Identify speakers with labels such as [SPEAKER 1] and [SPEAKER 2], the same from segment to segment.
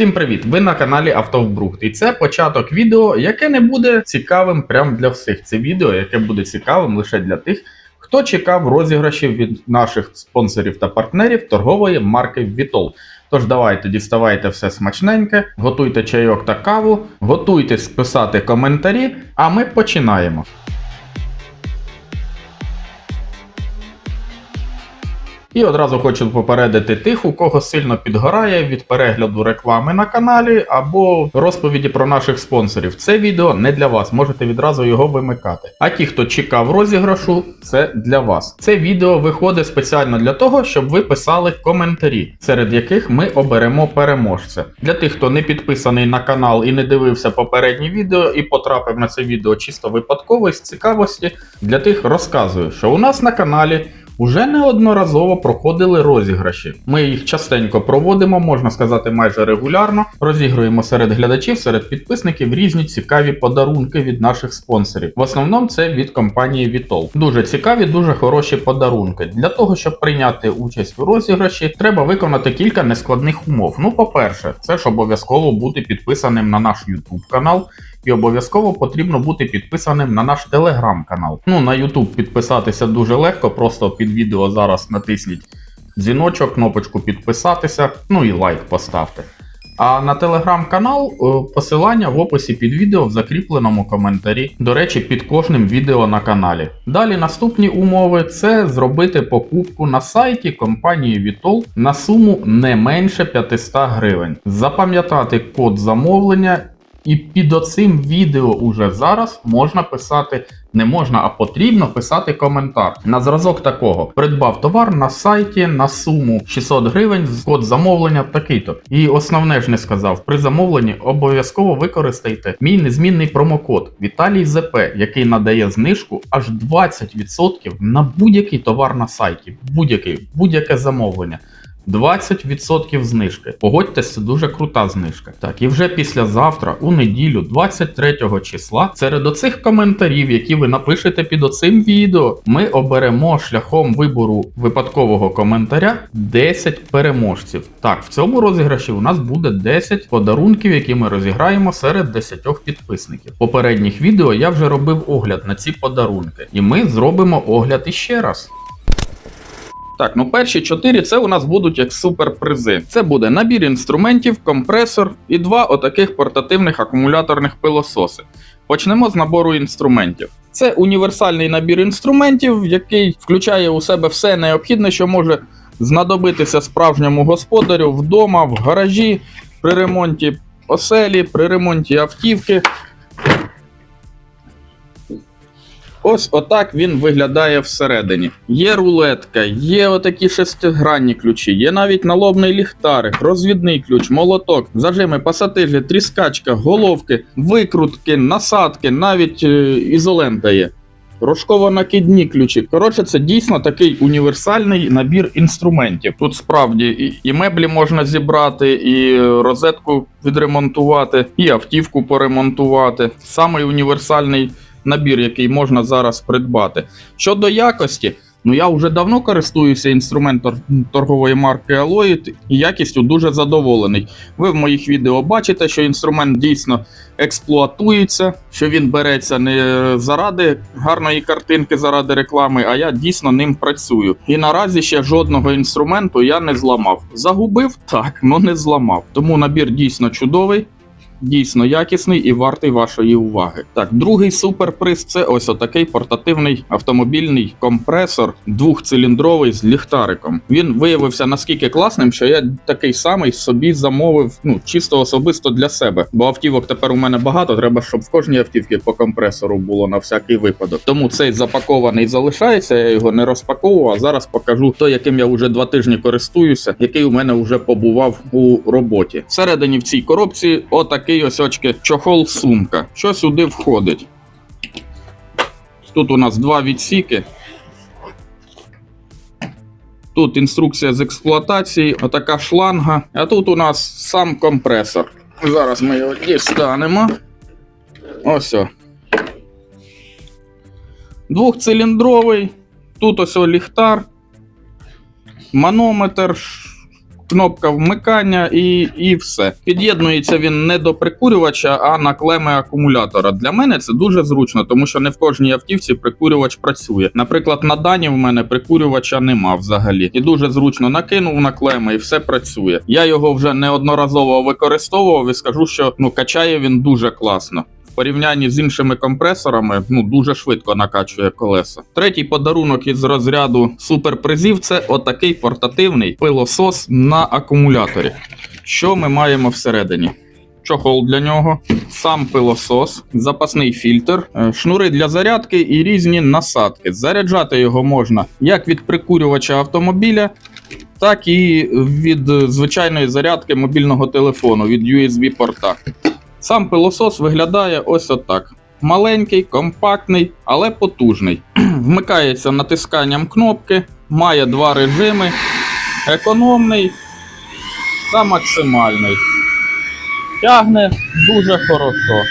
[SPEAKER 1] Всім привіт! Ви на каналі Автовбрухт. І це початок відео, яке не буде цікавим прям для всіх. Це відео, яке буде цікавим лише для тих, хто чекав розіграшів від наших спонсорів та партнерів торгової марки Vitol. Тож давайте діставайте все смачненьке, готуйте чайок та каву, готуйтесь писати коментарі, а ми починаємо. І одразу хочу попередити тих, у кого сильно підгорає від перегляду реклами на каналі або розповіді про наших спонсорів. Це відео не для вас, можете відразу його вимикати. А ті, хто чекав розіграшу, це для вас. Це відео виходить спеціально для того, щоб ви писали коментарі, серед яких ми оберемо переможця. Для тих, хто не підписаний на канал і не дивився попередні відео і потрапив на це відео чисто випадково з цікавості, для тих розказую, що у нас на каналі. Уже неодноразово проходили розіграші. Ми їх частенько проводимо, можна сказати, майже регулярно. Розігруємо серед глядачів, серед підписників різні цікаві подарунки від наших спонсорів. В основному це від компанії Vitol. Дуже цікаві, дуже хороші подарунки. Для того, щоб прийняти участь у розіграші, треба виконати кілька нескладних умов. Ну, по-перше, це ж обов'язково бути підписаним на наш YouTube канал. І обов'язково потрібно бути підписаним на наш телеграм-канал. Ну, на YouTube підписатися дуже легко, просто під відео зараз натисніть дзвіночок, кнопочку підписатися, ну і лайк поставте. А на телеграм-канал е, посилання в описі під відео в закріпленому коментарі. До речі, під кожним відео на каналі. Далі наступні умови це зробити покупку на сайті компанії Vitol на суму не менше 500 гривень. Запам'ятати код замовлення. І під оцим відео уже зараз можна писати, не можна, а потрібно писати коментар. На зразок такого придбав товар на сайті на суму 600 гривень, код замовлення такий-то. І основне ж не сказав, при замовленні обов'язково використайте мій незмінний промокод Віталій ЗП, який надає знижку аж 20% на будь-який товар на сайті, будь-який, будь-яке замовлення. 20% знижки. Погодьтесь, це дуже крута знижка. Так, і вже післязавтра, у неділю, 23 числа, серед оцих коментарів, які ви напишете під оцим відео, ми оберемо шляхом вибору випадкового коментаря 10 переможців. Так, в цьому розіграші у нас буде 10 подарунків, які ми розіграємо серед 10 підписників. Попередніх відео я вже робив огляд на ці подарунки, і ми зробимо огляд іще раз. Так, ну перші чотири це у нас будуть як суперпризи. Це буде набір інструментів, компресор і два отаких портативних акумуляторних пилососи. Почнемо з набору інструментів. Це універсальний набір інструментів, який включає у себе все необхідне, що може знадобитися справжньому господарю вдома, в гаражі, при ремонті оселі, при ремонті автівки. Ось отак він виглядає всередині. Є рулетка, є отакі шестигранні ключі, є навіть налобний ліхтарик, розвідний ключ, молоток, зажими, пасатижі, тріскачка, головки, викрутки, насадки, навіть е, ізолента є. Рожково-накидні ключі. Коротше, це дійсно такий універсальний набір інструментів. Тут справді і, і меблі можна зібрати, і розетку відремонтувати, і автівку поремонтувати. Самий універсальний набір, який можна зараз придбати. Щодо якості, ну я вже давно користуюся інструментом торгової марки Alloyd і якістю дуже задоволений. Ви в моїх відео бачите, що інструмент дійсно експлуатується, що він береться не заради гарної картинки, заради реклами, а я дійсно ним працюю. І наразі ще жодного інструменту я не зламав. Загубив так, але не зламав. Тому набір дійсно чудовий. Дійсно якісний і вартий вашої уваги. Так, другий суперприз це ось отакий портативний автомобільний компресор двохциліндровий з ліхтариком. Він виявився наскільки класним, що я такий самий собі замовив, ну чисто особисто для себе. Бо автівок тепер у мене багато. Треба, щоб в кожній автівці по компресору було на всякий випадок. Тому цей запакований залишається. Я його не розпаковував. А зараз покажу той, яким я вже два тижні користуюся, який у мене вже побував у роботі. Всередині в цій коробці отакий ось очки чохол сумка. Що сюди входить? Тут у нас два відсіки. Тут інструкція з експлуатації, отака шланга. А тут у нас сам компресор. Зараз ми його дістанемо. Ось. Двохциліндровий. Тут ось ліхтар, манометр, кнопка вмикання і, і все. Під'єднується він не до прикурювача, а на клеми акумулятора. Для мене це дуже зручно, тому що не в кожній автівці прикурювач працює. Наприклад, на дані в мене прикурювача нема взагалі. І дуже зручно накинув на клеми і все працює. Я його вже неодноразово використовував і скажу, що ну качає він дуже класно. Порівнянні з іншими компресорами ну дуже швидко накачує колеса. Третій подарунок із розряду суперпризів це отакий портативний пилосос на акумуляторі. Що ми маємо всередині? Чохол для нього, сам пилосос, запасний фільтр, е, шнури для зарядки і різні насадки. Заряджати його можна як від прикурювача автомобіля, так і від е, звичайної зарядки мобільного телефону від USB порта. Сам пилосос виглядає ось отак. Маленький, компактний, але потужний. Вмикається натисканням кнопки, має два режими: економний та максимальний. Тягне дуже хорошо.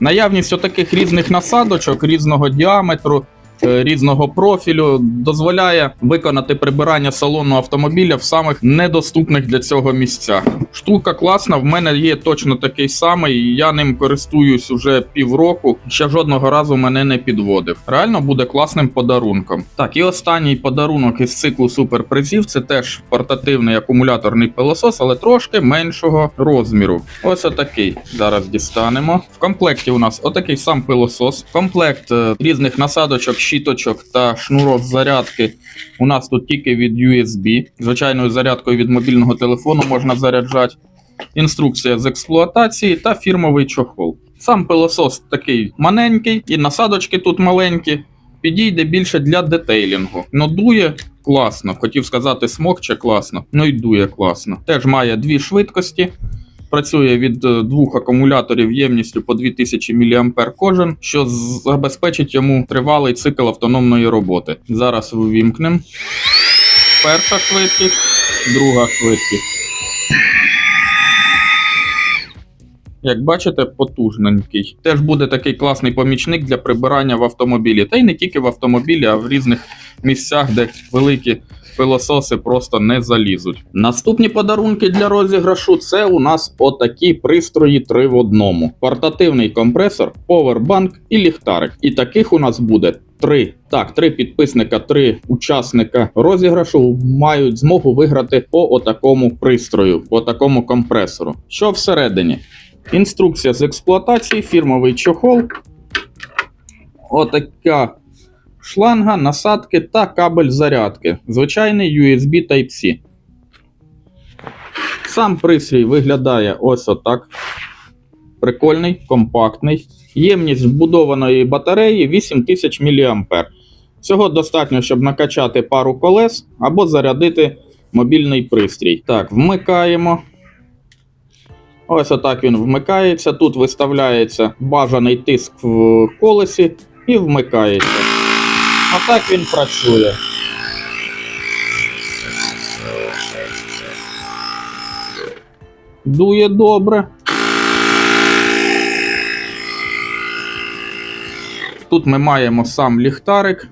[SPEAKER 1] Наявність отаких різних насадочок різного діаметру, різного профілю дозволяє виконати прибирання салону автомобіля в самих недоступних для цього місцях. Штука класна, в мене є точно такий самий, я ним користуюсь уже півроку. Ще жодного разу мене не підводив. Реально буде класним подарунком. Так, і останній подарунок із циклу суперпризів це теж портативний акумуляторний пилосос, але трошки меншого розміру. Ось отакий. Зараз дістанемо. В комплекті у нас отакий сам пилосос, комплект е, різних насадочок, щіточок та шнурок зарядки. У нас тут тільки від USB. Звичайною зарядкою від мобільного телефону можна заряджати. Інструкція з експлуатації та фірмовий чохол. Сам пилосос такий маленький, і насадочки тут маленькі. Підійде більше для детейлінгу. Ну дує класно. Хотів сказати, смокче класно. Ну і дує класно. Теж має дві швидкості. Працює від е, двох акумуляторів ємністю по 2000 мА кожен, що забезпечить йому тривалий цикл автономної роботи. Зараз вивімкнемо. Перша швидкість, друга швидкість. Як бачите, потужненький. Теж буде такий класний помічник для прибирання в автомобілі. Та й не тільки в автомобілі, а в різних місцях, де великі пилососи просто не залізуть. Наступні подарунки для розіграшу це у нас отакі пристрої 3 в одному: портативний компресор, повербанк і ліхтарик. І таких у нас буде. Три так, три підписника, три учасника розіграшу мають змогу виграти по отакому пристрою, по такому компресору. Що всередині? Інструкція з експлуатації, фірмовий чохол, отака шланга, насадки та кабель зарядки. Звичайний USB Type-C. Сам пристрій виглядає ось отак. Прикольний, компактний. Ємність вбудованої батареї 8000 мА. Цього достатньо, щоб накачати пару колес або зарядити мобільний пристрій. Так, вмикаємо. Ось отак він вмикається. Тут виставляється бажаний тиск в колесі і вмикається. Отак він працює. Дує добре. Тут ми маємо сам ліхтарик.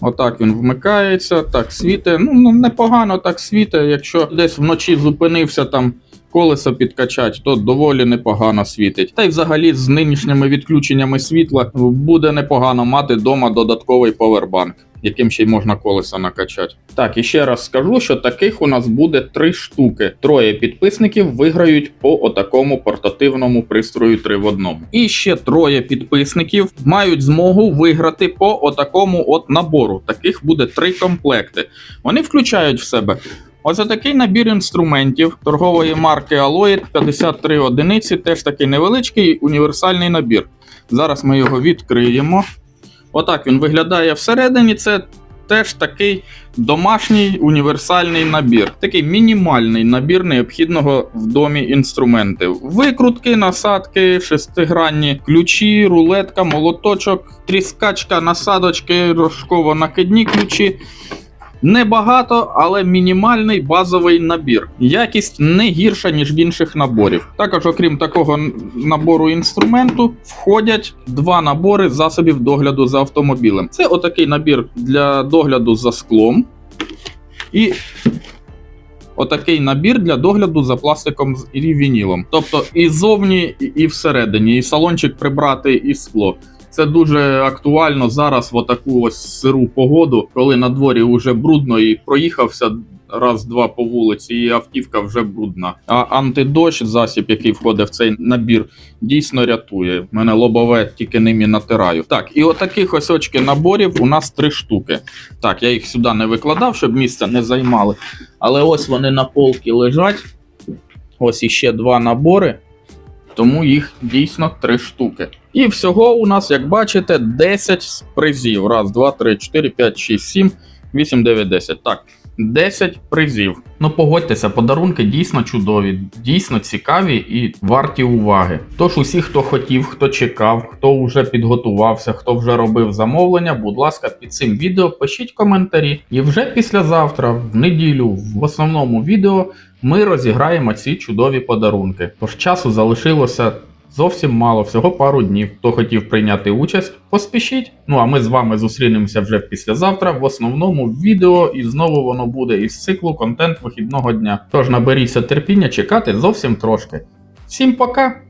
[SPEAKER 1] Отак він вмикається, так світить. Ну, ну непогано так світить. Якщо десь вночі зупинився там колесо підкачать, то доволі непогано світить. Та й взагалі з нинішніми відключеннями світла буде непогано мати вдома додатковий повербанк, яким ще й можна колеса накачати. Так, і ще раз скажу, що таких у нас буде три штуки. Троє підписників виграють по отакому портативному пристрою 3 в одному. І ще троє підписників мають змогу виграти по отакому от набору. Таких буде три комплекти. Вони включають в себе Ось такий набір інструментів торгової марки Alloyd 53 одиниці, теж такий невеличкий універсальний набір. Зараз ми його відкриємо. Отак він виглядає всередині. Це теж такий домашній універсальний набір. Такий мінімальний набір необхідного в домі інструментів. Викрутки, насадки, шестигранні ключі, рулетка, молоточок, тріскачка, насадочки, рожково накидні ключі. Небагато, але мінімальний базовий набір. Якість не гірша, ніж в інших наборів. Також, окрім такого набору інструменту, входять два набори засобів догляду за автомобілем. Це отакий набір для догляду за склом. І отакий набір для догляду за пластиком і вінілом. Тобто і ззовні, і всередині, і салончик прибрати, і скло. Це дуже актуально зараз в отаку ось сиру погоду, коли на дворі вже брудно і проїхався раз-два по вулиці, і автівка вже брудна. А антидощ, засіб, який входить в цей набір, дійсно рятує. Мене лобове тільки ними натираю. Так, і отаких ось очки наборів у нас три штуки. Так, я їх сюди не викладав, щоб місця не займали. Але ось вони на полці лежать. Ось іще два набори. Тому їх дійсно три штуки. І всього у нас, як бачите, 10 призів. Раз, два, три, чотири, п'ять, шість, сім, вісім, дев'ять, десять. Так, 10 призів. Ну погодьтеся, подарунки дійсно чудові, дійсно цікаві і варті уваги. Тож усі, хто хотів, хто чекав, хто вже підготувався, хто вже робив замовлення, будь ласка, під цим відео пишіть коментарі. І вже післязавтра, в неділю, в основному відео, ми розіграємо ці чудові подарунки. Тож часу залишилося зовсім мало, всього пару днів. Хто хотів прийняти участь, поспішіть. Ну а ми з вами зустрінемося вже післязавтра в основному відео, і знову воно буде із циклу контент вихідного дня. Тож наберіться терпіння чекати зовсім трошки. Всім пока!